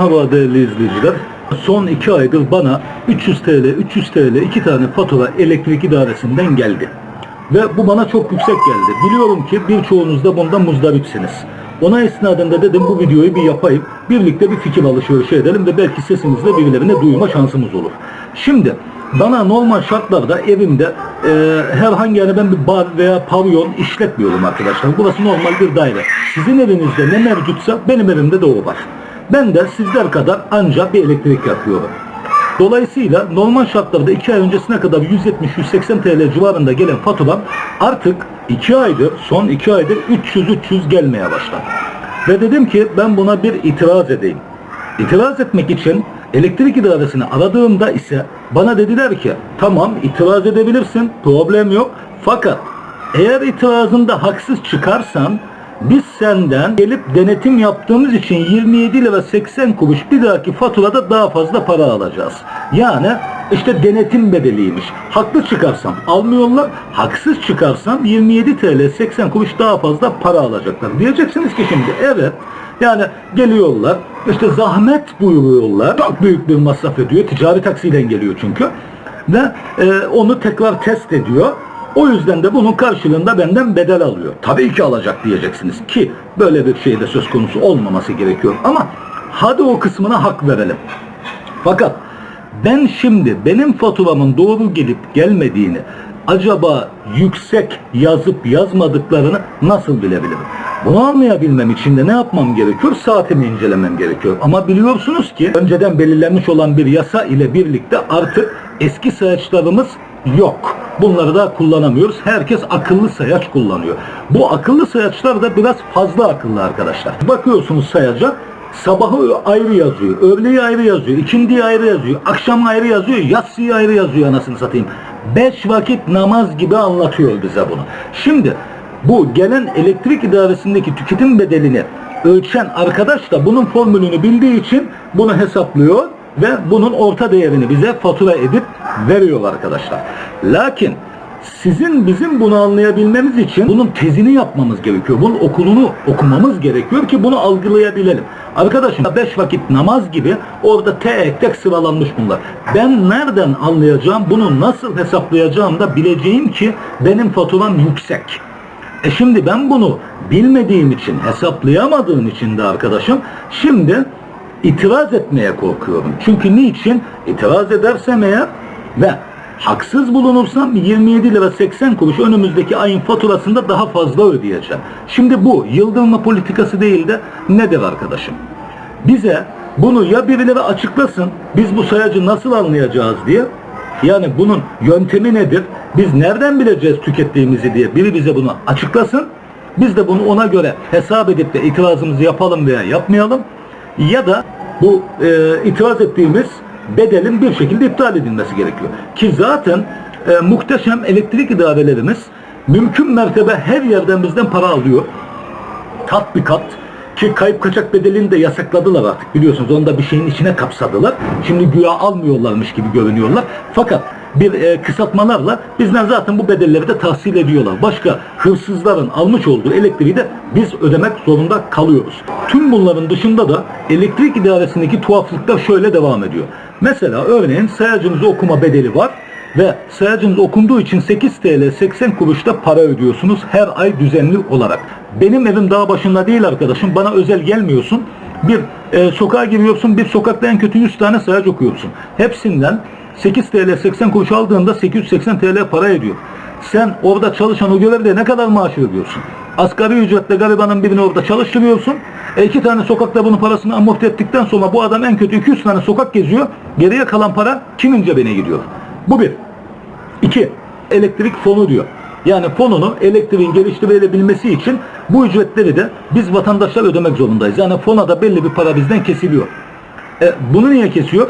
Merhaba değerli izleyiciler. Son iki aydır bana 300 TL, 300 TL iki tane fatura elektrik idaresinden geldi. Ve bu bana çok yüksek geldi. Biliyorum ki birçoğunuz da bundan muzdaripsiniz. Ona esnaden de dedim bu videoyu bir yapayım. Birlikte bir fikir alışverişi edelim ve belki sesimizle birilerine duyma şansımız olur. Şimdi bana normal şartlarda evimde e, herhangi yani ben bir bar veya pavyon işletmiyorum arkadaşlar. Burası normal bir daire. Sizin evinizde ne mevcutsa benim evimde de o var. Ben de sizler kadar ancak bir elektrik yakıyorum. Dolayısıyla normal şartlarda 2 ay öncesine kadar 170-180 TL civarında gelen faturam artık 2 aydır, son 2 aydır 300-300 gelmeye başladı. Ve dedim ki ben buna bir itiraz edeyim. İtiraz etmek için elektrik idaresini aradığımda ise bana dediler ki tamam itiraz edebilirsin problem yok fakat eğer itirazında haksız çıkarsan biz senden gelip denetim yaptığımız için 27 lira 80 kuruş bir dahaki faturada daha fazla para alacağız. Yani işte denetim bedeliymiş. Haklı çıkarsam almıyorlar, haksız çıkarsam 27 TL 80 kuruş daha fazla para alacaklar. Diyeceksiniz ki şimdi evet yani geliyorlar işte zahmet buyuruyorlar. Çok büyük bir masraf ediyor. Ticari taksiyle geliyor çünkü. Ve e, onu tekrar test ediyor. O yüzden de bunun karşılığında benden bedel alıyor. Tabii ki alacak diyeceksiniz ki böyle bir şeyde söz konusu olmaması gerekiyor. Ama hadi o kısmına hak verelim. Fakat ben şimdi benim faturamın doğru gelip gelmediğini acaba yüksek yazıp yazmadıklarını nasıl bilebilirim? Bunu anlayabilmem için de ne yapmam gerekiyor? Saatimi incelemem gerekiyor. Ama biliyorsunuz ki önceden belirlenmiş olan bir yasa ile birlikte artık eski sayaçlarımız yok. Bunları da kullanamıyoruz. Herkes akıllı sayaç kullanıyor. Bu akıllı sayaçlar da biraz fazla akıllı arkadaşlar. Bakıyorsunuz sayaca sabahı ayrı yazıyor, öğleyi ayrı yazıyor, ikindiyi ayrı yazıyor, akşam ayrı yazıyor, yatsıyı ayrı yazıyor anasını satayım. Beş vakit namaz gibi anlatıyor bize bunu. Şimdi bu gelen elektrik idaresindeki tüketim bedelini ölçen arkadaş da bunun formülünü bildiği için bunu hesaplıyor ve bunun orta değerini bize fatura edip veriyor arkadaşlar. Lakin sizin bizim bunu anlayabilmemiz için bunun tezini yapmamız gerekiyor. Bunun okulunu okumamız gerekiyor ki bunu algılayabilelim. Arkadaşım 5 vakit namaz gibi orada tek tek sıralanmış bunlar. Ben nereden anlayacağım, bunu nasıl hesaplayacağım da bileceğim ki benim faturam yüksek. E şimdi ben bunu bilmediğim için, hesaplayamadığım için de arkadaşım şimdi itiraz etmeye korkuyorum. Çünkü niçin? İtiraz edersem eğer ve haksız bulunursam 27 lira 80 kuruş önümüzdeki ayın faturasında daha fazla ödeyeceğim. Şimdi bu yıldırma politikası değil de nedir arkadaşım? Bize bunu ya birileri açıklasın, biz bu sayacı nasıl anlayacağız diye yani bunun yöntemi nedir? Biz nereden bileceğiz tükettiğimizi diye biri bize bunu açıklasın. Biz de bunu ona göre hesap edip de itirazımızı yapalım veya yapmayalım. Ya da bu e, itiraz ettiğimiz bedelin bir şekilde iptal edilmesi gerekiyor. Ki zaten e, muhteşem elektrik idarelerimiz mümkün mertebe her yerden bizden para alıyor. Kat bir kat ki kayıp kaçak bedelini de yasakladılar artık biliyorsunuz. Onu da bir şeyin içine kapsadılar. Şimdi güya almıyorlarmış gibi görünüyorlar. Fakat bir e, kısaltmalarla bizden zaten bu bedelleri de tahsil ediyorlar. Başka hırsızların almış olduğu elektriği de biz ödemek zorunda kalıyoruz. Tüm bunların dışında da elektrik idaresindeki tuhaflıklar şöyle devam ediyor. Mesela örneğin sayacınızı okuma bedeli var ve sayacınız okunduğu için 8 TL 80 kuruşta para ödüyorsunuz her ay düzenli olarak. Benim evim daha başında değil arkadaşım. Bana özel gelmiyorsun. Bir e, sokağa giriyorsun. Bir sokakta en kötü 100 tane sayaç okuyorsun. Hepsinden 8 TL 80 kuruş aldığında 880 TL para ediyor. Sen orada çalışan o görevde ne kadar maaş ödüyorsun? Asgari ücretle garibanın birini orada çalıştırıyorsun. E iki tane sokakta bunun parasını amorti ettikten sonra bu adam en kötü 200 tane sokak geziyor. Geriye kalan para kimin cebine gidiyor? Bu bir. İki, elektrik fonu diyor. Yani fonunu elektriğin geliştirilebilmesi için bu ücretleri de biz vatandaşlar ödemek zorundayız. Yani fona da belli bir para bizden kesiliyor. E, bunu niye kesiyor?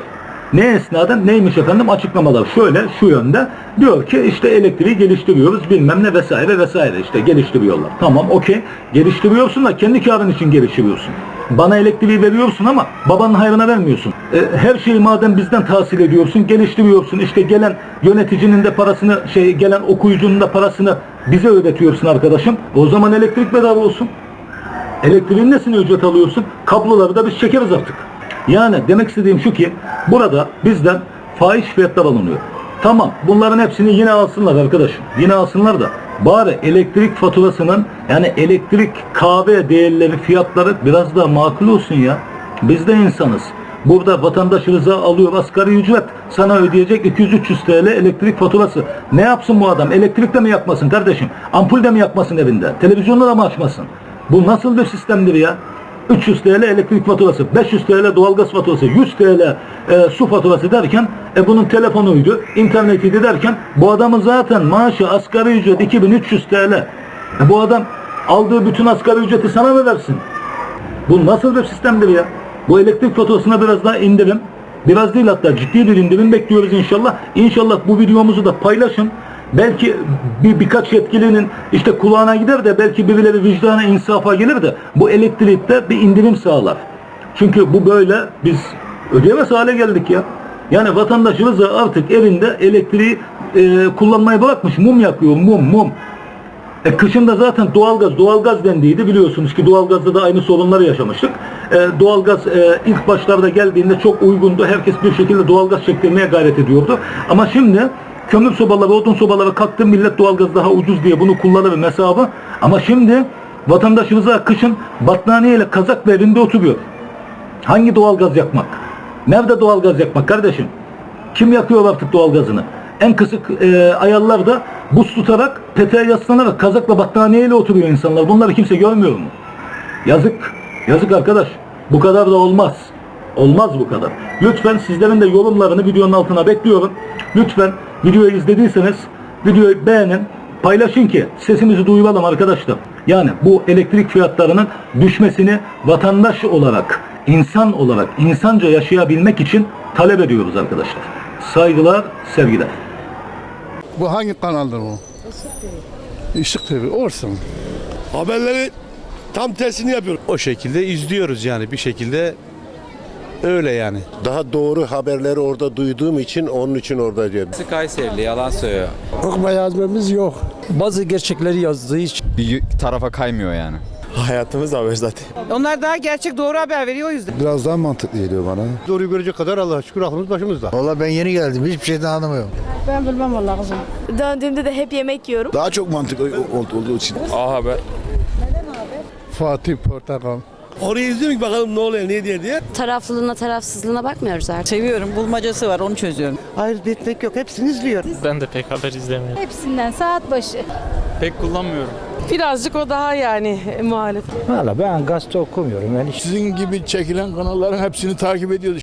Ne esnadan neymiş efendim açıklamalar şöyle şu yönde diyor ki işte elektriği geliştiriyoruz bilmem ne vesaire vesaire işte geliştiriyorlar. Tamam okey geliştiriyorsun da kendi karın için geliştiriyorsun. Bana elektriği veriyorsun ama babanın hayrına vermiyorsun. E, her şeyi madem bizden tahsil ediyorsun geliştiriyorsun işte gelen yöneticinin de parasını şey gelen okuyucunun da parasını bize ödetiyorsun arkadaşım. O zaman elektrik bedava olsun. Elektriğin nesini ücret alıyorsun? Kabloları da biz çekeriz artık. Yani demek istediğim şu ki burada bizden fahiş fiyatlar alınıyor. Tamam bunların hepsini yine alsınlar arkadaşım. Yine alsınlar da bari elektrik faturasının yani elektrik kahve değerleri fiyatları biraz daha makul olsun ya. Biz de insanız. Burada vatandaş rıza alıyor asgari ücret. Sana ödeyecek 200-300 TL elektrik faturası. Ne yapsın bu adam? Elektrik de mi yakmasın kardeşim? Ampul de mi yakmasın evinde? Televizyonda da mı açmasın? Bu nasıl bir sistemdir ya? 300 TL elektrik faturası, 500 TL doğalgaz faturası, 100 TL e, su faturası derken e, bunun telefonuydu, internetiydi derken bu adamın zaten maaşı asgari ücret 2300 TL. E, bu adam aldığı bütün asgari ücreti sana mı versin? Bu nasıl bir sistemdir ya? Bu elektrik faturasına biraz daha indirim. Biraz değil hatta ciddi bir indirim bekliyoruz inşallah. İnşallah bu videomuzu da paylaşın. Belki bir birkaç yetkilinin işte kulağına gider de belki birileri vicdana insafa gelir de bu elektrikte bir indirim sağlar. Çünkü bu böyle biz ödeyemez hale geldik ya. Yani vatandaşımız da artık evinde elektriği e, kullanmayı bırakmış. Mum yakıyor mum mum. E, kışında zaten doğalgaz, doğalgaz dendiydi biliyorsunuz ki doğalgazda da aynı sorunları yaşamıştık. E, doğalgaz e, ilk başlarda geldiğinde çok uygundu. Herkes bir şekilde doğalgaz çektirmeye gayret ediyordu. Ama şimdi kömür sobaları, odun sobaları kalktı millet doğalgaz daha ucuz diye bunu kullanır hesabı. Ama şimdi vatandaşımıza kışın battaniyeyle kazakla evinde oturuyor. Hangi doğalgaz yakmak? Nerede doğalgaz yakmak kardeşim? Kim yakıyor artık doğalgazını? En kısık e, ayarlarda buz tutarak, peteğe yaslanarak, kazakla battaniyeyle oturuyor insanlar. Bunları kimse görmüyor mu? Yazık. Yazık arkadaş. Bu kadar da olmaz. Olmaz bu kadar. Lütfen sizlerin de yorumlarını videonun altına bekliyorum. Lütfen videoyu izlediyseniz videoyu beğenin, paylaşın ki sesimizi duyuralım arkadaşlar. Yani bu elektrik fiyatlarının düşmesini vatandaş olarak, insan olarak, insanca yaşayabilmek için talep ediyoruz arkadaşlar. Saygılar, sevgiler. Bu hangi kanaldır bu? Işık TV. Olsun. Haberleri tam tersini yapıyor. o şekilde izliyoruz yani bir şekilde öyle yani. Daha doğru haberleri orada duyduğum için onun için orada diyorum. Kayserili yalan söylüyor. Okuma yazmamız yok. Bazı gerçekleri yazdığı için Bir tarafa kaymıyor yani. Hayatımız haber zaten. Onlar daha gerçek doğru haber veriyor o yüzden. Biraz daha mantıklı geliyor bana. Doğruyu görecek kadar Allah'a şükür aklımız başımızda. Valla ben yeni geldim. Hiçbir şeyden anlamıyorum. Döndüğümde de hep yemek yiyorum. Daha çok mantıklı olduğu için. A Haber. Fatih Portakal. Orayı izliyorum ki bakalım ne oluyor ne diye diye. Taraflılığına tarafsızlığına bakmıyoruz artık. Seviyorum. Bulmacası var onu çözüyorum. Ayırt etmek yok. Hepsini izliyorum. Ben de pek haber izlemiyorum. Hepsinden saat başı. Pek kullanmıyorum. Birazcık o daha yani muhalif. Valla ben gazete okumuyorum. Yani Sizin gibi çekilen kanalların hepsini takip ediyoruz.